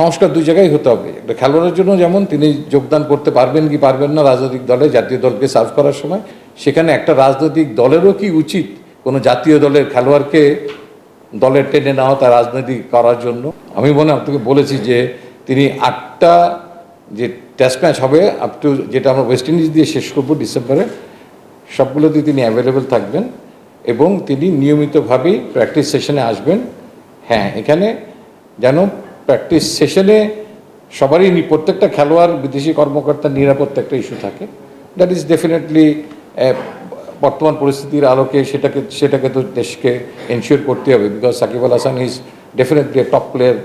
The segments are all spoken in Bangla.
সংস্কার দুই জায়গায় হতে হবে। একটা খেলোয়াড়ের জন্য যেমন তিনি যোগদান করতে পারবেন কি পারবেন না রাজনৈতিক দলে, জাতীয় দলকে সার্ভ করার সময়, সেখানে একটা রাজনৈতিক দলেরও কি উচিত কোনো জাতীয় দলের খেলোয়াড়কে দলের টেনে নেওয়া তার রাজনীতি করার জন্য? আমি মনে আপনাকে বলেছি যে তিনি আটটা যে টেস্ট ম্যাচ হবে আপ টু যেটা আমরা ওয়েস্ট ইন্ডিজ দিয়ে শেষ করব ডিসেম্বরে সবগুলোতে তিনি অ্যাভেলেবেল থাকবেন এবং তিনি নিয়মিতভাবেই প্র্যাকটিস সেশনে আসবেন। হ্যাঁ এখানে যেন প্র্যাকটিস সেশনে সবারই প্রত্যেকটা খেলোয়াড়, বিদেশি কর্মকর্তার নিরাপত্তা একটা ইস্যু থাকে। দ্যাট ইজ ডেফিনেটলি বর্তমান পরিস্থিতির আলোকে সেটাকে সেটাকে তো দেশকে এনশিওর করতে হবে because Shakib Al Hasan is definitely top player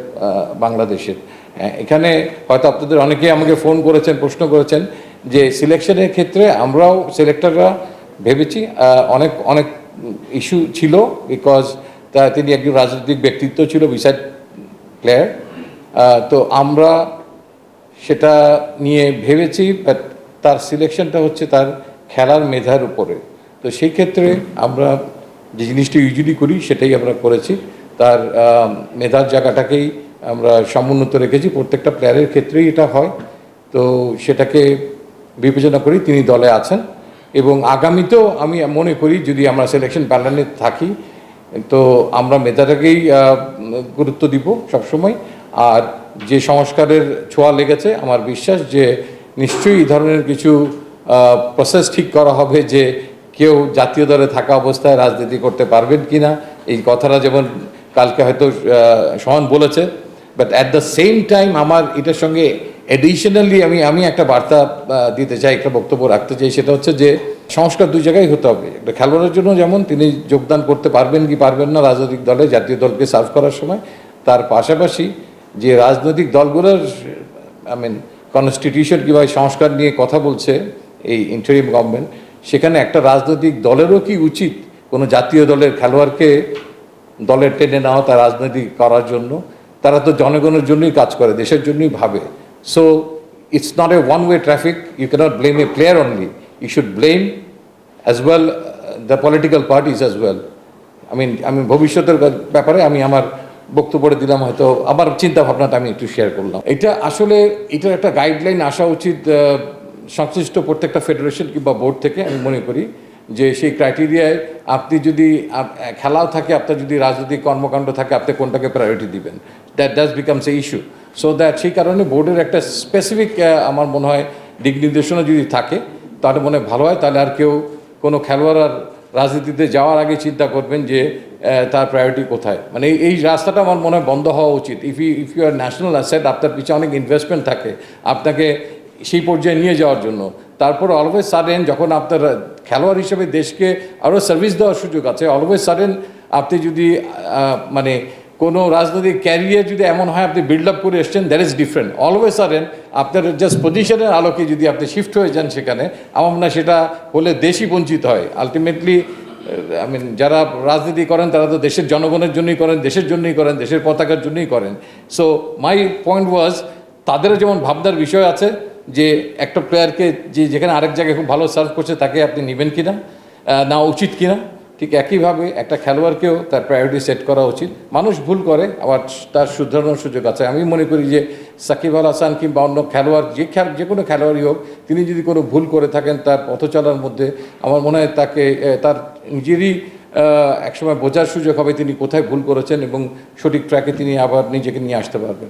বাংলাদেশের। এখানে হয়তো আপনাদের অনেকেই আমাকে ফোন করেছেন, প্রশ্ন করেছেন যে সিলেকশনের ক্ষেত্রে আমরাও সিলেক্টররা ভেবেছি অনেক অনেক ইস্যু ছিল বিকজ তিনি একজন রাজনৈতিক ব্যক্তিত্ব ছিল বিসাইড প্লেয়ার তো আমরা সেটা নিয়ে ভেবেছি বাট তার সিলেকশনটা হচ্ছে তার খেলার মেধার উপরে। তো সেই ক্ষেত্রে আমরা যে জিনিসটা ইউজুয়ালি করি, সেটাই আমরা করেছি। তার মেধার জায়গাটাকেই আমরা সমুন্নত রেখেছি। প্রত্যেকটা প্লেয়ারের ক্ষেত্রেই এটা হয়। তো সেটাকে বিবেচনা করি, তিনি দলে আছেন। এবং আগামীতেও আমি মনে করি, যদি আমরা সিলেকশন প্যানেলে থাকি, তো আমরা মেধাটাকেই গুরুত্ব দিব সবসময়। আর যে সংস্কারের ছোঁয়া লেগেছে, আমার বিশ্বাস যে নিশ্চয়ই এই ধরনের কিছু প্রসেস ঠিক করা হবে যে কেউ জাতীয় দলে থাকা অবস্থায় রাজনীতি করতে পারবেন কি না এই কথাটা যেমন কালকে হয়তো সমান বলেছে but at the same time আমার এটার সঙ্গে এডিশনালি আমি আমি একটা বার্তা দিতে চাই, একটা বক্তব্য রাখতে চাই, সেটা হচ্ছে যে সংস্কার দুই জায়গায় হতে হবে। একটা খেলোয়াড়ের জন্য যেমন তিনি যোগদান করতে পারবেন কি পারবেন না রাজনৈতিক দলে জাতীয় দলকে সার্ভ করার সময়, তার পাশাপাশি যে রাজনৈতিক দলগুলোর আই মিন কনস্টিটিউশন কীভাবে সংস্কার নিয়ে কথা বলছে এই ইন্টারিম গভর্নমেন্ট সেখানে একটা রাজনৈতিক দলেরও কি উচিত কোনো জাতীয় দলের খেলোয়াড়কে দলের টেনে নেওয়া তার রাজনীতি করার জন্য? তারা তো জনগণের জন্যই কাজ করে, দেশের জন্যই ভাবে। So it's not a one way traffic you cannot blame a player only you should blame as well the political parties as well আমি আমি ভবিষ্যতের ব্যাপারে আমি আমার বক্তব্যটা দিলাম হয়তো আমার চিন্তা ভাবনাটা আমি একটু শেয়ার করলাম। এটা আসলে, এটার একটা গাইডলাইন আসা উচিত সংশ্লিষ্ট প্রত্যেকটা ফেডারেশন কিংবা বোর্ড থেকে, আমি মনে করি, যে সেই ক্রাইটেরিয়ায় আপনি যদি খেলাও থাকে, আপনার যদি রাজনৈতিক কর্মকাণ্ড থাকে, আপনি কোনটাকে প্রায়োরিটি দিবেন। That does becomes a issue so that সেই কারণে বোর্ডের একটা স্পেসিফিক আমার মনে হয় দিক নির্দেশনা যদি থাকে, তাহলে মনে হয় ভালো হয়, তাহলে আর কেউ কোনো খেলোয়াড় আর রাজনীতিতে যাওয়ার আগে চিন্তা করবেন যে তার প্রায়োরিটি কোথায়? মানে এই- রাস্তাটা আমার মনে হয় বন্ধ হওয়া উচিত। If you if you are national asset আপনার পিছনে অনেক ইনভেস্টমেন্ট থাকে। আপনাকে সেই পর্যায়ে নিয়ে যাওয়ার জন্য। তারপর অলওয়েজ সাডেন যখন আপনার খেলোয়াড় হিসেবে দেশকে আরও সার্ভিস দেওয়ার সুযোগ আছে অলওয়েজ সাডেন আপনি যদি মানে কোনো রাজনৈতিক ক্যারিয়ার যদি এমন হয়, আপনি বিল্ড আপ করে এসছেন that is different always sudden আপনার জাস্ট পজিশনের আলোকে যদি আপনি শিফট হয়ে যান সেখানে, আমার হয় সেটা হলে দেশই বঞ্চিত হয়। আলটিমেটলি আই মিন যারা রাজনীতি করেন, তারা তো দেশের জনগণের জন্যই করেন, দেশের জন্যই করেন, দেশের পতাকার জন্যই করেন। সো মাই পয়েন্ট ওয়াজ তাদেরও যেমন ভাবনার বিষয় আছে, যে একটা প্লেয়ারকে যে যেখানে আরেক জায়গায় খুব ভালো সার্ভ করছে, তাকে আপনি নেবেন কিনা? না উচিত কিনা? ঠিক একইভাবে একটা খেলোয়াড়কেও তার প্রায়োরিটি সেট করা উচিত। মানুষ ভুল করে, আবার তার শুধরানোর সুযোগ আছে। আমি মনে করি যে সাকিব আল হাসান কিংবা অন্য খেলোয়াড়, যে খেল, যে কোনো খেলোয়াড়ই হোক, তিনি যদি কোনো ভুল করে থাকেন তার পথ চলার মধ্যে, আমার মনে হয় তাকে তার নিজেরই একসময় বোঝার সুযোগ হবে তিনি কোথায় ভুল করেছেন এবং সঠিক ট্র্যাকে তিনি আবার নিজেকে নিয়ে আসতে পারবেন।